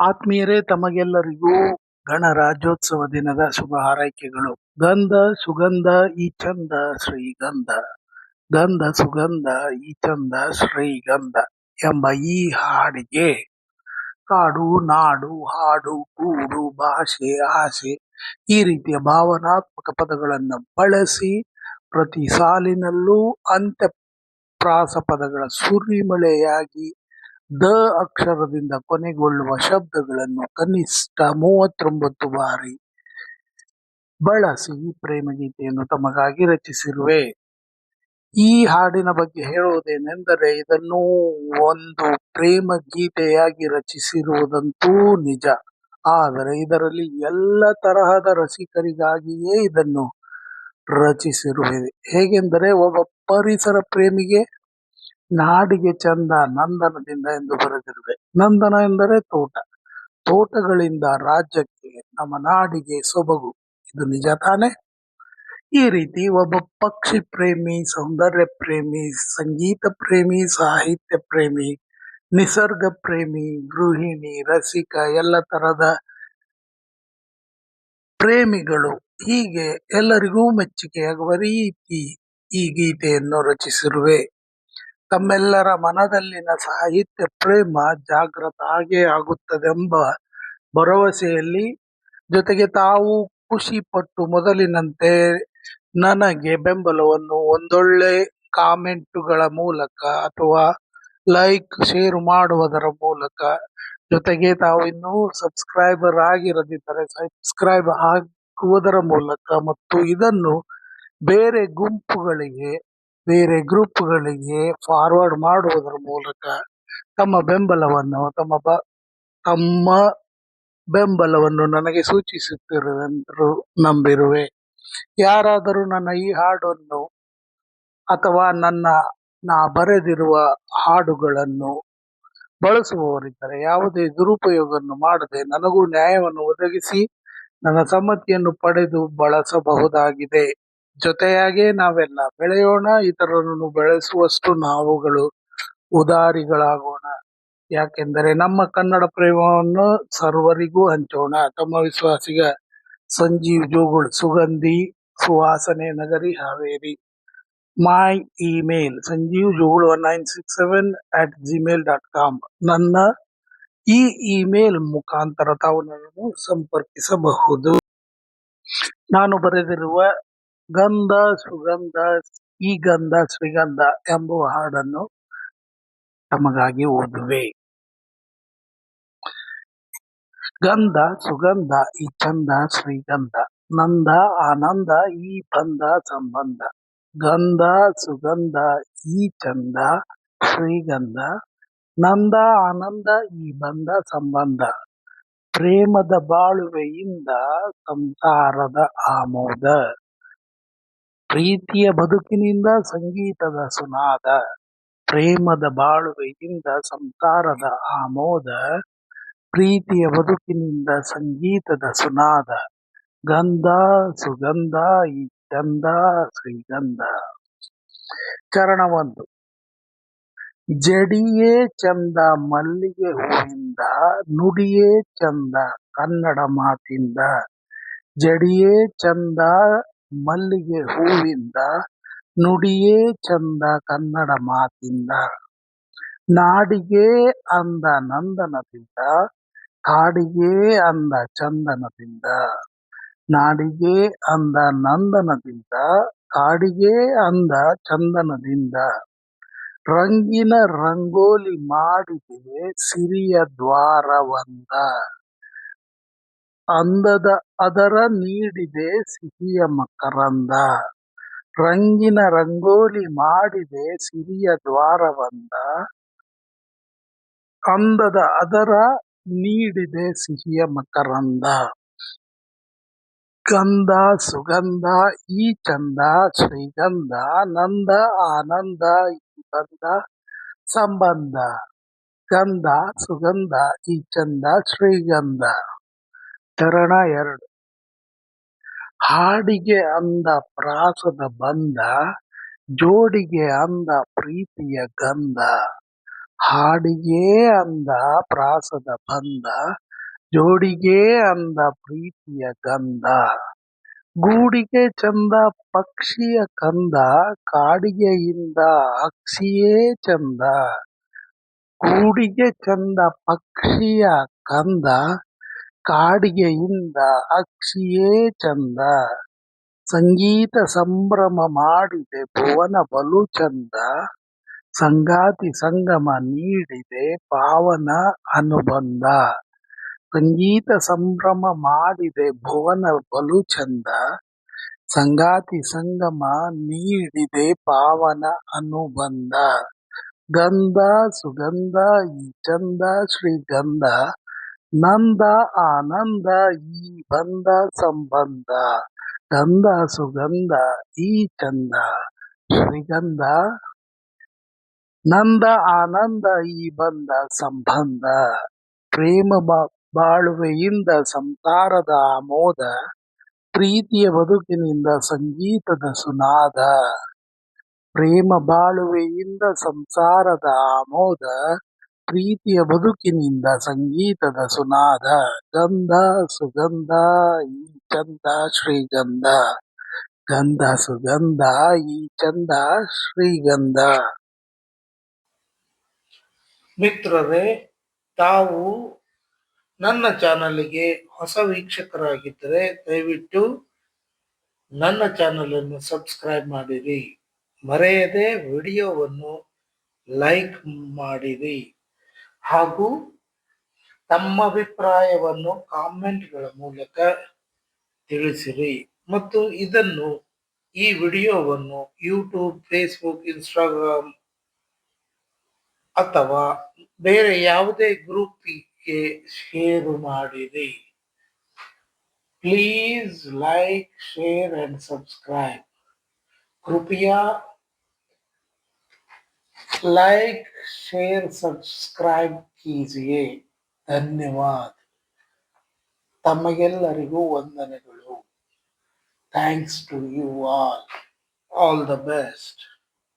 ಆತ್ಮೀಯರೇ, ತಮಗೆಲ್ಲರಿಗೂ ಗಣರಾಜ್ಯೋತ್ಸವ ದಿನದ ಶುಭ ಹಾರೈಕೆಗಳು. ಗಂಧ ಸುಗಂಧ ಈ ಚಂದ ಶ್ರೀಗಂಧ. ಗಂಧ ಸುಗಂಧ ಈ ಚಂದ ಶ್ರೀಗಂಧ ಎಂಬ ಈ ಹಾಡಿಗೆ ಕಾಡು, ನಾಡು, ಹಾಡು ಕೂಡು ಭಾಷೆ, ಆಸೆ ಈ ರೀತಿಯ ಭಾವನಾತ್ಮಕ ಪದಗಳನ್ನು ಬಳಸಿ ಪ್ರತಿ ಸಾಲಿನಲ್ಲೂ ಅಂತ್ಯ ಪ್ರಾಸ ಪದಗಳ ಸುರಿಮಳೆಯಾಗಿ ದ ಅಕ್ಷರದಿಂದ ಕೊನೆಗೊಳ್ಳುವ ಶಬ್ದಗಳನ್ನು ಕನಿಷ್ಠ ಮೂವತ್ತೊಂಬತ್ತು ಬಾರಿ ಬಳಸಿ ಪ್ರೇಮ ಗೀತೆಯನ್ನು ತಮಗಾಗಿ ರಚಿಸಿರುವೆ. ಈ ಹಾಡಿನ ಬಗ್ಗೆ ಹೇಳುವುದೇನೆಂದರೆ, ಇದನ್ನು ಒಂದು ಪ್ರೇಮ ಗೀತೆಯಾಗಿ ರಚಿಸಿರುವುದಂತೂ ನಿಜ. ಆದರೆ ಇದರಲ್ಲಿ ಎಲ್ಲ ತರಹದ ರಸಿಕರಿಗಾಗಿಯೇ ಇದನ್ನು ರಚಿಸಿರುವೆ. ಹೇಗೆಂದರೆ, ಒಬ್ಬ ಪರಿಸರ ಪ್ರೇಮಿಗೆ ನಾಡಿಗೆ ಚಂದ ನಂದನದಿಂದ ಎಂದು ಬರೆದಿರುವೆ. ನಂದನ ಎಂದರೆ ತೋಟ. ತೋಟಗಳಿಂದ ರಾಜ್ಯಕ್ಕೆ, ನಮ್ಮ ನಾಡಿಗೆ ಸೊಬಗು. ಇದು ನಿಜ ತಾನೆ? ಈ ರೀತಿ ಒಬ್ಬ ಪಕ್ಷಿ ಪ್ರೇಮಿ, ಸೌಂದರ್ಯ ಪ್ರೇಮಿ, ಸಂಗೀತ ಪ್ರೇಮಿ, ಸಾಹಿತ್ಯ ಪ್ರೇಮಿ, ನಿಸರ್ಗ ಪ್ರೇಮಿ, ಗೃಹಿಣಿ, ರಸಿಕ, ಎಲ್ಲ ತರದ ಪ್ರೇಮಿಗಳು ಹೀಗೆ ಎಲ್ಲರಿಗೂ ಮೆಚ್ಚುಗೆಯಾಗುವ ರೀತಿ ಈ ಗೀತೆಯನ್ನು ರಚಿಸಿರುವೆ. ತಮ್ಮೆಲ್ಲರ ಮನದಲ್ಲಿನ ಸಾಹಿತ್ಯ ಪ್ರೇಮ ಜಾಗೃತ ಆಗುತ್ತದೆ ಆಗುತ್ತದೆಂಬ ಭರವಸೆಯಲ್ಲಿ ಜೊತೆಗೆ ತಾವು ಖುಷಿ ಪಟ್ಟು ಮೊದಲಿನಂತೆ ನನಗೆ ಬೆಂಬಲವನ್ನು ಒಂದೊಳ್ಳೆ ಕಾಮೆಂಟುಗಳ ಮೂಲಕ ಅಥವಾ ಲೈಕ್, ಶೇರ್ ಮಾಡುವುದರ ಮೂಲಕ ಜೊತೆಗೆ ತಾವು ಇನ್ನೂ ಸಬ್ಸ್ಕ್ರೈಬರ್ ಆಗಿರದಿದ್ದರೆ ಸಬ್ಸ್ಕ್ರೈಬ್ ಆಗುವುದರ ಮೂಲಕ ಮತ್ತು ಇದನ್ನು ಬೇರೆ ಗುಂಪುಗಳಿಗೆ ಬೇರೆ ಗ್ರೂಪ್ ಗಳಿಗೆ ಫಾರ್ವರ್ಡ್ ಮಾಡುವುದರ ಮೂಲಕ ತಮ್ಮ ಬೆಂಬಲವನ್ನು ತಮ್ಮ ಬ, ತಮ್ಮ ಬೆಂಬಲವನ್ನು ನನಗೆ ಸೂಚಿಸುತ್ತಿರುವೆಂದು ನಂಬಿರುವೆ. ಯಾರಾದರೂ ನನ್ನ ಈ ಹಾಡನ್ನು ಅಥವಾ ನನ್ನ, ನಾ ಬರೆದಿರುವ ಹಾಡುಗಳನ್ನು ಬಳಸುವವರಿದ್ದರೆ ಯಾವುದೇ ದುರುಪಯೋಗವನ್ನು ಮಾಡದೆ ನನಗೂ ನ್ಯಾಯವನ್ನು ಒದಗಿಸಿ ನನ್ನ ಸಮ್ಮತಿಯನ್ನು ಪಡೆದು ಬಳಸಬಹುದಾಗಿದೆ. ಜೊತೆಯಾಗೇ ನಾವೆಲ್ಲ ಬೆಳೆಯೋಣ ಇತರರನ್ನು ಬೆಳೆಸುವಷ್ಟು ನಾವುಗಳು ಉದಾರಿಗಳಾಗೋಣ. ಯಾಕೆಂದರೆ ನಮ್ಮ ಕನ್ನಡ ಪ್ರೇಮವನ್ನು ಸರ್ವರಿಗೂ ಹಂಚೋಣ. ತಮ್ಮ ವಿಶ್ವಾಸಿಗ ಸಂಜೀವ್ ಜೋಗುಳ್ ಸುಗಂಧಿ, ಸುವಾಸನೆ, ನಗರಿ, Haveri. My email, Sanjeev Jogul one nine six seven at Gmail dot com ನನ್ನ ಈ ಇಮೇಲ್ ಮುಖಾಂತರ ತಾವು ನನ್ನನ್ನು ಸಂಪರ್ಕಿಸಬಹುದು. ನಾನು ಬರೆದಿರುವ ಗಂಧ, ಸುಗಂಧ ಈ ಗಂಧ ಶ್ರೀಗಂಧ ಎಂಬುವ ಹಾಡನ್ನು ತಮಗಾಗಿ ಓದುವೆ. ಗಂಧ, ಸುಗಂಧ, ಈ ಚಂದ, ಶ್ರೀಗಂಧ. ನಂದ, ಆನಂದ, ಈ ಬಂಧ, ಸಂಬಂಧ. ಗಂಧ, ಸುಗಂಧ, ಈ ಚಂದ, ಶ್ರೀಗಂಧ. ನಂದ, ಆನಂದ, ಈ ಬಂಧ, ಸಂಬಂಧ. ಪ್ರೇಮದ ಬಾಳುವೆಯಿಂದ ಸಂಸಾರದ ಆಮೋದ. ಪ್ರೀತಿಯ ಬದುಕಿನಿಂದ ಸಂಗೀತದ ಸುನಾದ, ಪ್ರೇಮದ ಬಾಳುವೆಯಿಂದ ಸಂಸಾರದ ಆಮೋದ, ಪ್ರೀತಿಯ ಬದುಕಿನಿಂದ ಸಂಗೀತದ ಸುನಾದ, ಗಂಧ ಸುಗಂಧ, ಈ ಗಂಧ ಶ್ರೀಗಂಧ. ಚರಣ ಒಂದು. ಜಡಿಯೇ ಚಂದ ಮಲ್ಲಿಗೆ ಹೂವಿಂದ, ನುಡಿಯೇ ಚಂದ ಕನ್ನಡ ಮಾತಿಂದ. ಜಡಿಯೇ ಚಂದ ಮಲ್ಲಿಗೆ ಹೂವಿಂದ ನುಡಿಯೇ ಚಂದ ಕನ್ನಡ ಮಾತಿಂದ. ನಾಡಿಗೆ ಅಂದ ನಂದನದಿಂದ, ಕಾಡಿಗೆ ಅಂದ ಚಂದನದಿಂದ. ನಾಡಿಗೆ ಅಂದ ನಂದನದಿಂದ, ಕಾಡಿಗೆ ಅಂದ ಚಂದನದಿಂದ. ರಂಗಿನ ರಂಗೋಲಿ ಮಾಡಿದೆ ಸಿರಿಯ ದ್ವಾರವಂದ ಅಂದದ ಅದರ ನೀಡಿದೆ ಸಿಹಿಯ ಮಕರಂದ. ರಂಗಿನ ರಂಗೋಲಿ ಮಾಡಿದೆ ಸಿರಿಯ ದ್ವಾರವಂದ. ಅಂದದ ಅದರ ನೀಡಿದೆ ಸಿಹಿಯ ಮಕರಂದ. ಗಂಧ, ಸುಗಂಧ, ಈ ಚಂದ, ಶ್ರೀಗಂಧ, ನಂದ, ಆನಂದ, ಈ ಬಂಧ ಸಂಬಂಧ. ಗಂಧ, ಸುಗಂಧ, ಈ ಚಂದ, ಶ್ರೀಗಂಧ. ಚರಣ ಎರಡು. ಹಾಡಿಗೆ ಅಂದ ಪ್ರಾಸದ ಬಂದ, ಜೋಡಿಗೆ ಅಂದ ಪ್ರೀತಿಯ ಗಂಧ. ಹಾಡಿಗೆ ಅಂದ ಪ್ರಾಸದ ಬಂದ, ಜೋಡಿಗೆ ಅಂದ ಪ್ರೀತಿಯ ಗಂಧ. ಗೂಡಿಗೆ ಚಂದ ಪಕ್ಷಿಯ ಕಂದ, ಕಾಡಿಗೆ ಇಂದ ಅಕ್ಷಿಯೇ ಚಂದ. ಗೂಡಿಗೆ ಚಂದ ಪಕ್ಷಿಯ ಕಂದ ಕಾಡಿಗೆಯಿಂದ ಅಕ್ಷಿಯೇ ಚಂದ. ಸಂಗೀತ ಸಂಭ್ರಮ ಮಾಡಿದೆ, ಭುವನ ಬಲು ಚಂದ. ಸಂಗಾತಿ ಸಂಗಮ ನೀಡಿದೆ, ಪಾವನ ಅನುಬಂಧ. ಸಂಗೀತ ಸಂಭ್ರಮ ಮಾಡಿದೆ, ಭುವನ ಬಲು ಚಂದ. ಸಂಗಾತಿ ಸಂಗಮ ನೀಡಿದೆ, ಪಾವನ ಅನುಬಂಧ. ಗಂಧ ಸುಗಂಧ, ಈ ಚಂದ ಶ್ರೀಗಂಧ. ನಂದ ಆನಂದ, ಈ ಬಂದ ಸಂಬಂಧ, ಗಂಧ ಸುಗಂಧ, ಈ ಚಂದ, ಶ್ರೀಗಂಧ. ನಂದ ಆನಂದ, ಈ ಬಂದ ಸಂಬಂಧ, ಪ್ರೇಮ ಬಾಳುವೆಯಿಂದ ಸಂಸಾರದ ಆಮೋದ, ಪ್ರೀತಿಯ ಬದುಕಿನಿಂದ ಸಂಗೀತದ ಸುನಾದ. ಪ್ರೇಮ ಬಾಳುವೆಯಿಂದ ಸಂಸಾರದ ಆಮೋದ ಪ್ರೀತಿಯ ಬದುಕಿನಿಂದ ಸಂಗೀತದ ಸುನಾದ ಗಂಧ, ಸುಗಂಧ, ಈ ಚಂದ, ಶ್ರೀಗಂಧ. ಗಂಧ, ಸುಗಂಧ, ಈ ಚಂದ, ಶ್ರೀಗಂಧ. ಮಿತ್ರರೇ, ತಾವು ನನ್ನ ಚಾನಲ್ಗೆ ಹೊಸ ವೀಕ್ಷಕರಾಗಿದ್ದರೆ ದಯವಿಟ್ಟು ನನ್ನ ಚಾನಲ್ ಅನ್ನು ಸಬ್ಸ್ಕ್ರೈಬ್ ಮಾಡಿರಿ. ಮರೆಯದೆ ವಿಡಿಯೋವನ್ನು ಲೈಕ್ ಮಾಡಿರಿ. ಹಾಗೂ ತಮ್ಮ ಅಭಿಪ್ರಾಯವನ್ನು ಕಾಮೆಂಟ್ಗಳ ಮೂಲಕ ತಿಳಿಸಿರಿ. ಮತ್ತು ಇದನ್ನು ಈ ವಿಡಿಯೋವನ್ನು ಯೂಟ್ಯೂಬ್, ಫೇಸ್ಬುಕ್, ಇನ್ಸ್ಟಾಗ್ರಾಮ್ ಅಥವಾ ಬೇರೆ ಯಾವುದೇ ಗ್ರೂಪಿಗೆ ಶೇರ್ ಮಾಡಿರಿ. Please like, share and subscribe. ಕೃಪಯಾ like share subscribe कीजिए ಧನ್ಯವಾದ ತಮಗೆಲ್ಲರಿಗೂ ವಂದನೆಗಳು thanks to you all all the best